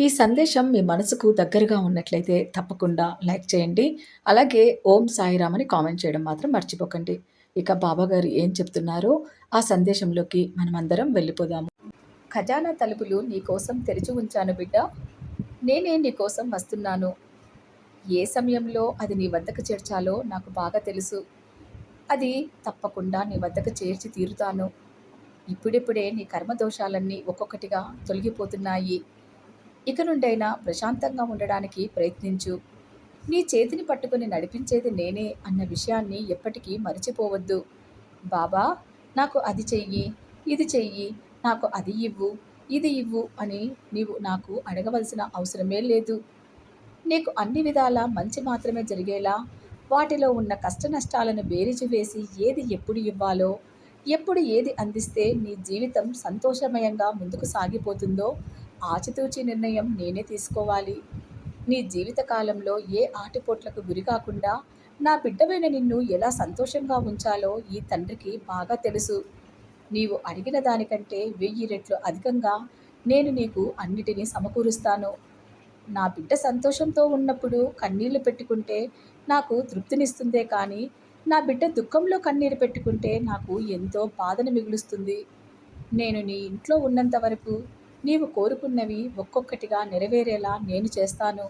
ఈ సందేశం మీ మనసుకు దగ్గరగా ఉన్నట్లయితే తప్పకుండా లైక్ చేయండి. అలాగే ఓం సాయిరామ్ అని కామెంట్ చేయడం మాత్రం మర్చిపోకండి. ఇక బాబాగారు ఏం చెప్తున్నారో ఆ సందేశంలోకి మనమందరం వెళ్ళిపోదాము ఖజానా తలుపులు నీ కోసం తెరిచి ఉంచాను బిడ్డ. నేనే నీకోసం వస్తున్నాను. ఏ సమయంలో అది నీ వద్దకు చేర్చాలో నాకు బాగా తెలుసు. అది తప్పకుండా నీ వద్దకు చేర్చి తీరుతాను. ఇప్పుడిప్పుడే నీ కర్మదోషాలన్నీ ఒక్కొక్కటిగా తొలగిపోతున్నాయి. ఇక నుండైనా ప్రశాంతంగా ఉండడానికి ప్రయత్నించు. నీ చేతిని పట్టుకుని నడిపించేది నేనే అన్న విషయాన్ని ఎప్పటికీ మర్చిపోవద్దు. బాబా నాకు అది చెయ్యి ఇది చెయ్యి నాకు అది ఇవ్వు ఇది ఇవ్వు అని నీవు నాకు అడగవలసిన అవసరమే లేదు. నీకు అన్ని విధాల మంచి మాత్రమే జరిగేలా వాటిలో ఉన్న కష్ట నష్టాలను బేరీజు వేసి ఏది ఎప్పుడు ఇవ్వాలో ఎప్పుడు ఏది అందిస్తే నీ జీవితం సంతోషమయంగా ముందుకు సాగిపోతుందో ఆచితూచి నిర్ణయం నేనే తీసుకోవాలి. నీ జీవితకాలంలో ఏ ఆటిపోట్లకు గురి కాకుండా నా బిడ్డవైన నిన్ను ఎలా సంతోషంగా ఉంచాలో ఈ తండ్రికి బాగా తెలుసు. నీవు అడిగిన దానికంటే వెయ్యి రెట్లు అధికంగా నేను నీకు అన్నిటినీ సమకూరుస్తాను. నా బిడ్డ సంతోషంతో ఉన్నప్పుడు కన్నీళ్ళు పెట్టుకుంటే నాకు తృప్తినిస్తుందే కానీ నా బిడ్డ దుఃఖంలో కన్నీరు పెట్టుకుంటే నాకు ఎంతో బాధను మిగులుస్తుంది. నేను నీ ఇంట్లో ఉన్నంత వరకు నీవు కోరుకున్నవి ఒక్కొక్కటిగా నెరవేరేలా నేను చేస్తాను.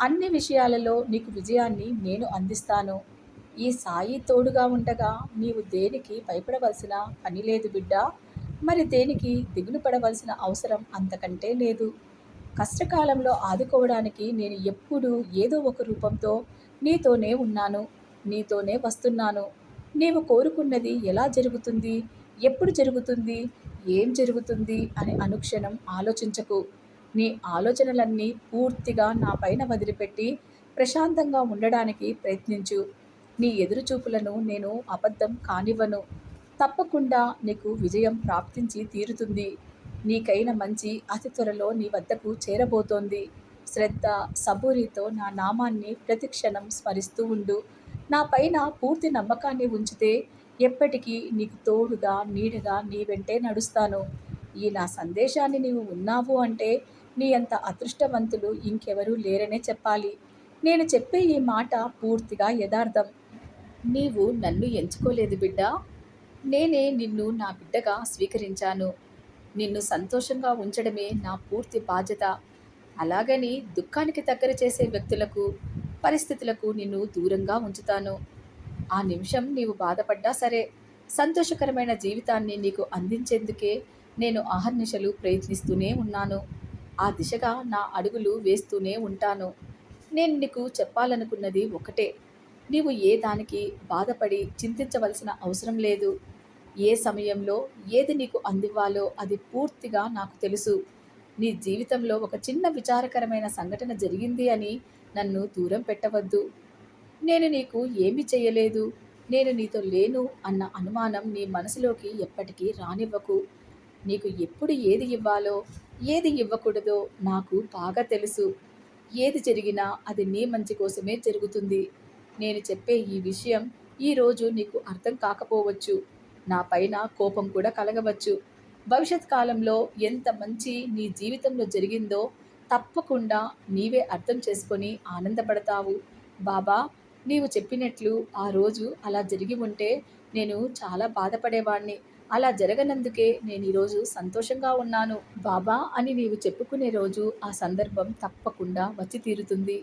అన్ని విషయాలలో నీకు విజయాన్ని నేను అందిస్తాను. ఈ సాయి తోడుగా ఉండగా నీవు దేనికి భయపడవలసిన పని లేదు బిడ్డ. మరి దేనికి దిగులు పడవలసిన అవసరం అంతకంటే లేదు. కష్టకాలంలో ఆదుకోవడానికి నేను ఎప్పుడూ ఏదో ఒక రూపంతో నీతోనే ఉన్నాను. నీతోనే వస్తున్నాను. నీవు కోరుకున్నది ఎలా జరుగుతుంది? ఎప్పుడు జరుగుతుంది? ఏం జరుగుతుంది? అని అనుక్షణం ఆలోచించకు. నీ ఆలోచనలన్నీ పూర్తిగా నా పైన వదిలిపెట్టి ప్రశాంతంగా ఉండడానికి ప్రయత్నించు. నీ ఎదురుచూపులను నేను అబద్ధం కానివ్వను. తప్పకుండా నీకు విజయం ప్రాప్తించి తీరుతుంది. నీకైన మంచి అతి త్వరలో నీ వద్దకు చేరబోతోంది. శ్రద్ధ సబూరితో నా నామాన్ని ప్రతిక్షణం స్మరిస్తూ ఉండు. నా పైన పూర్తి నమ్మకాన్ని ఉంచితే ఎప్పటికీ నీకు తోడుగా నీడగా నీ వెంటే నడుస్తాను. ఈ నా సందేశాన్ని నీవు ఉన్నావు అంటే నీ అంత అదృష్టవంతులు ఇంకెవరూ లేరనే చెప్పాలి. నేను చెప్పే ఈ మాట పూర్తిగా యథార్థం. నీవు నన్ను ఎంచుకోలేదు బిడ్డ. నేనే నిన్ను నా బిడ్డగా స్వీకరించాను. నిన్ను సంతోషంగా ఉంచడమే నా పూర్తి బాధ్యత. అలాగని దుఃఖానికి దగ్గర చేసే వ్యక్తులకు పరిస్థితులకు నిన్ను దూరంగా ఉంచుతాను. ఆ నిమిషం నీవు బాధపడ్డా సరే. సంతోషకరమైన జీవితాన్ని నీకు అందించేందుకే నేను అహర్నిశలు ప్రయత్నిస్తూనే ఉన్నాను. ఆ దిశగా నా అడుగులు వేస్తూనే ఉంటాను. నేను నీకు చెప్పాలనుకున్నది ఒకటే. నీవు ఏ దానికి బాధపడి చింతించవలసిన అవసరం లేదు. ఏ సమయంలో ఏది నీకు అందివ్వాలో అది పూర్తిగా నాకు తెలుసు. నీ జీవితంలో ఒక చిన్న విచారకరమైన సంఘటన జరిగింది అని నన్ను దూరం పెట్టవద్దు. నేను నీకు ఏమి చేయలేదు నేను నీతో లేను అన్న అనుమానం నీ మనసులోకి ఎప్పటికీ రానివ్వకు. నీకు ఎప్పుడు ఏది ఇవ్వాలో ఏది ఇవ్వకూడదో నాకు బాగా తెలుసు. ఏది జరిగినా అది నీ మంచి కోసమే జరుగుతుంది. నేను చెప్పే ఈ విషయం ఈరోజు నీకు అర్థం కాకపోవచ్చు. నా పైన కోపం కూడా కలగవచ్చు. భవిష్యత్ కాలంలో ఎంత మంచి నీ జీవితంలో జరిగిందో తప్పకుండా నీవే అర్థం చేసుకొని ఆనందపడతావు. బాబా నీవు చెప్పినట్లు ఆ రోజు అలా జరిగి ఉంటే నేను చాలా బాధపడేవాణ్ణి. అలా జరగనందుకే నేను ఈరోజు సంతోషంగా ఉన్నాను. బాబా అని నీవు చెప్పుకునే రోజు ఆ సందర్భం తప్పకుండా వచ్చి తీరుతుంది.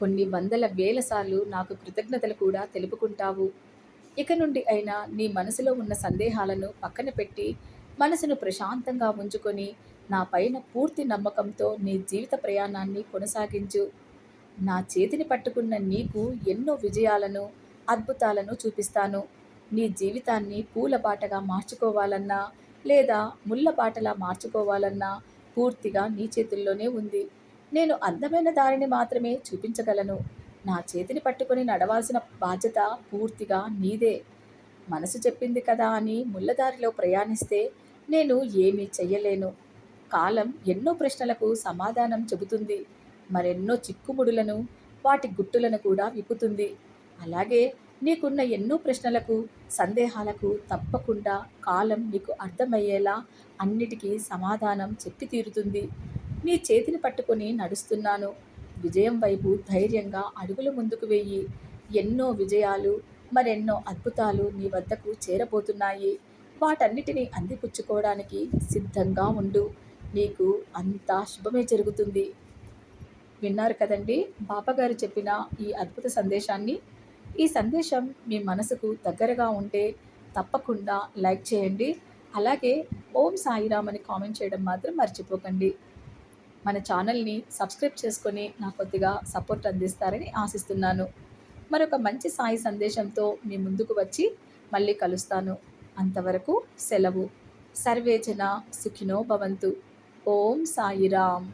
కొన్ని వందల వేల సార్లు నాకు కృతజ్ఞతలు కూడా తెలుపుకుంటావు. ఇక నుండి అయినా నీ మనసులో ఉన్న సందేహాలను పక్కన పెట్టి మనసును ప్రశాంతంగా ఉంచుకొని నా పైన పూర్తి నమ్మకంతో నీ జీవిత ప్రయాణాన్ని కొనసాగించు. నా చేతిని పట్టుకున్న నీకు ఎన్నో విజయాలను అద్భుతాలను చూపిస్తాను. నీ జీవితాన్ని పూలబాటగా మార్చుకోవాలన్నా లేదా ముళ్ళ బాటలా మార్చుకోవాలన్నా పూర్తిగా నీ చేతుల్లోనే ఉంది. నేను అందమైన దారిని మాత్రమే చూపించగలను. నా చేతిని పట్టుకొని నడవాల్సిన బాధ్యత పూర్తిగా నీదే. మనసు చెప్పింది కదా అని ముళ్ళదారిలో ప్రయాణిస్తే నేను ఏమీ చెయ్యలేను. కాలం ఎన్నో ప్రశ్నలకు సమాధానం చెబుతుంది. మరెన్నో చిక్కుముడులను వాటి గుట్టులను కూడా విప్పుతుంది. అలాగే నీకున్న ఎన్నో ప్రశ్నలకు సందేహాలకు తప్పకుండా కాలం నీకు అర్థమయ్యేలా అన్నిటికీ సమాధానం చెప్పి తీరుతుంది. నీ చేతిని పట్టుకొని నడుస్తున్నాను. విజయం వైపు ధైర్యంగా అడుగులు ముందుకు వెయ్యి ఎన్నో విజయాలు మరెన్నో అద్భుతాలు నీ వద్దకు చేరబోతున్నాయి. వాటన్నిటినీ అందిపుచ్చుకోవడానికి సిద్ధంగా ఉండు. నీకు అంతా శుభమే జరుగుతుంది. విన్నారు కదండి. బాపగారు చెప్పిన ఈ అద్భుత సందేశాన్ని ఈ సందేశం మీ మనసుకు దగ్గరగా ఉంటే తప్పకుండా లైక్ చేయండి. అలాగే ఓం సాయిరామ్ అని కామెంట్ చేయడం మాత్రం మర్చిపోకండి. మన ఛానల్ని సబ్స్క్రైబ్ చేసుకొని నా కొద్దిగా సపోర్ట్ అందిస్తారని ఆశిస్తున్నాను. మరొక మంచి సాయి సందేశంతో మీ ముందుకు వచ్చి మళ్ళీ కలుస్తాను. అంతవరకు సెలవు. సర్వేజన సుఖినో భవంతు. ఓం సాయిరామ్.